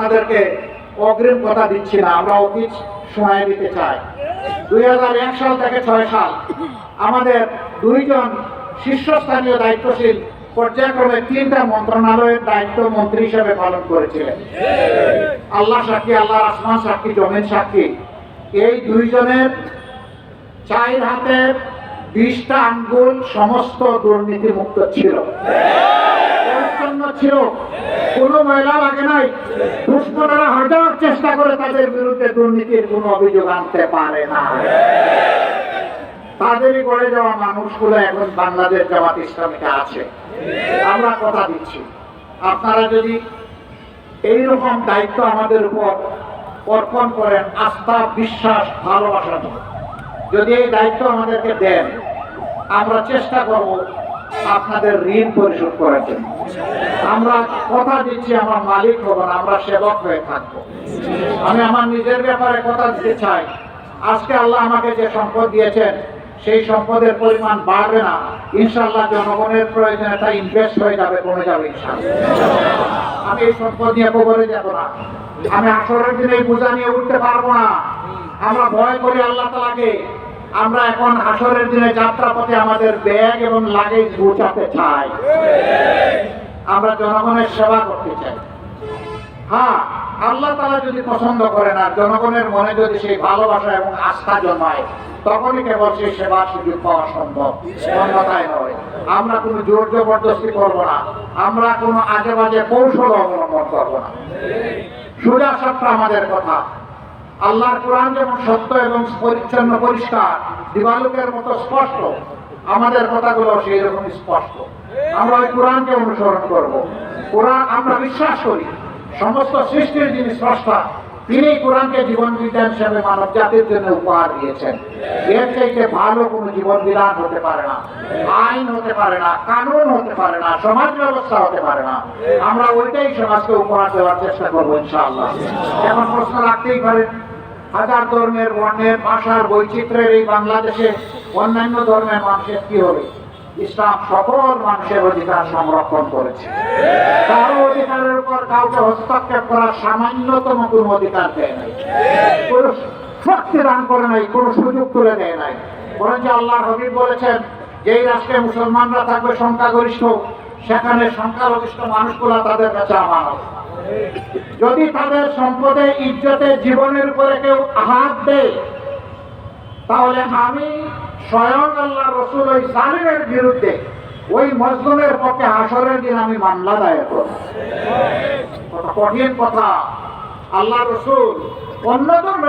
আপনাদেরকে অগ্রিম কথা দিচ্ছি না, আমরা অতীত সময় দিতে চাই। দুই হাজার এক সাল থেকে ছয় সাল, আমাদের দুইজন শীর্ষস্থানীয় দায়িত্বশীল পর্যায়ক্রমে তিনটা মন্ত্রণালয়ের দায়িত্ব মন্ত্রী হিসেবে পালন করেছিলেন। আল্লাহ সাক্ষী আল্লাহ আসমান সাক্ষী, জমিন সাক্ষী। এই দুইজনের চার হাতে বিশটা আঙ্গুল সমস্ত দুর্নীতি মুক্ত ছিল ছিল। কোনো ময়লা লাগে নাই। দুষ্করেরা হাজার চেষ্টা করে তাদের বিরুদ্ধে দুর্নীতির কোনো অভিযোগ আনতে পারে না। তাদেরই গড়ে যাওয়া মানুষগুলো এখন বাংলাদেশ জামাত ইসলামীতে আছে। আমরা কথা দিচ্ছি। আপনারা যদি এইরকম দায়িত্ব আমাদের উপর অর্পণ করেন, আস্থা, বিশ্বাস, ভালোবাসা যদি এই দায়িত্ব আমাদেরকে দেন, আমরা চেষ্টা করব আপনাদের ঋণ পরিশোধ করার জন্য। আমরা কথা দিচ্ছি আমার মালিক হব না, আমরা সেবক হয়ে থাকব। আমি আমার নিজের ব্যাপারে কথা দিতে চাই। আজকে আল্লাহ আমাকে যে সম্পদ দিয়েছেন, সেই সম্পদের পরিমাণ বাড়বে না। ইনশাল্লাহ জনগণের প্রয়োজনে তা ইনভেস্ট হয়ে যাবে, কমে যাবে ইনশাল্লাহ আমি এই সম্পদ নিয়ে কবরে যাব না। আমি আসরের দিনে বোঝা নিয়ে উঠতে পারব না। আমরা ভয় করি আল্লাহ তালাকে আমরা এখন আসরের দিনে যাত্রাপথে আমাদের ব্যাগ এবং লাগেজ গুছাতে চাই। আমরা জনগণের সেবা করতে চাই। হ্যাঁ আল্লাহ তালা যদি পছন্দ করেন আর জনগণের মনে যদি সেই ভালোবাসা এবং আস্থা জন্মায়, তখনই কেবল সেই সেবার সুযোগ পাওয়া সম্ভব। অন্যথায় নয়। আমরা কোনো জোর জবরদস্তি করব না। আমরা কোনো আজে বাজে কৌশল অবলম্বন করব না। সোজা সত্য আমাদের কথা। আল্লাহর কোরআন যেমন সত্য এবং পরিচ্ছন্ন পরিষ্কার, দিবালুকের মতো স্পষ্ট, আমাদের কথাগুলো সেই রকম স্পষ্ট। আমরা ওই কোরআনকে অনুসরণ করব। কোরআন, আমরা বিশ্বাস করি, সমস্ত সৃষ্টির যিনি স্রষ্টা তিনি কোরআনকে জীবন বিধান হিসেবে মানব জাতির জন্য উপহার দিয়েছেন। এর চাইতে ভালো কোনো জীবন বিধান হতে পারে না, আইন হতে পারে না, কানুন হতে পারে না, সমাজ ব্যবস্থা হতে পারে না। আমরা ওইটাই সমাজকে উপহার দেওয়ার চেষ্টা করব ইনশাআল্লাহ। এখন প্রশ্ন রাখতেই পারেন, হাজার ধর্মের বর্ণের ভাষার বৈচিত্র্যের এই বাংলাদেশে অন্যান্য ধর্মের মানুষের কি হবে? ইসলাম সকল মানুষের অধিকার সংরক্ষণ করেছে। কারও অধিকারের উপর কাউকে হস্তক্ষেপ করার সামান্যতম কোনো অধিকার দেয় নাই। শক্তি দান করে নাই, কোন সুযোগ তুলে দেয় নাই। বরঞ্চ আল্লাহ হবিব বলেছেন, যেই রাষ্ট্রে মুসলমানরা থাকবে সংখ্যাগরিষ্ঠ, সেখানে সংখ্যালঘিষ্ঠ মানুষগুলা তাদের কাছে আমানত যদি তাদের সম্পদে, ইজ্জতে, জীবনের উপরে কেউ হাত দেয় তাহলে আমি স্বয়ং আল্লাহ রসুল ওই সালিমের বিরুদ্ধে ওই মজলুমের পক্ষে হাসরের দিন আমি মামলা দায়ের করব। কঠিন কথা। আল্লাহ রসুল অন্যতম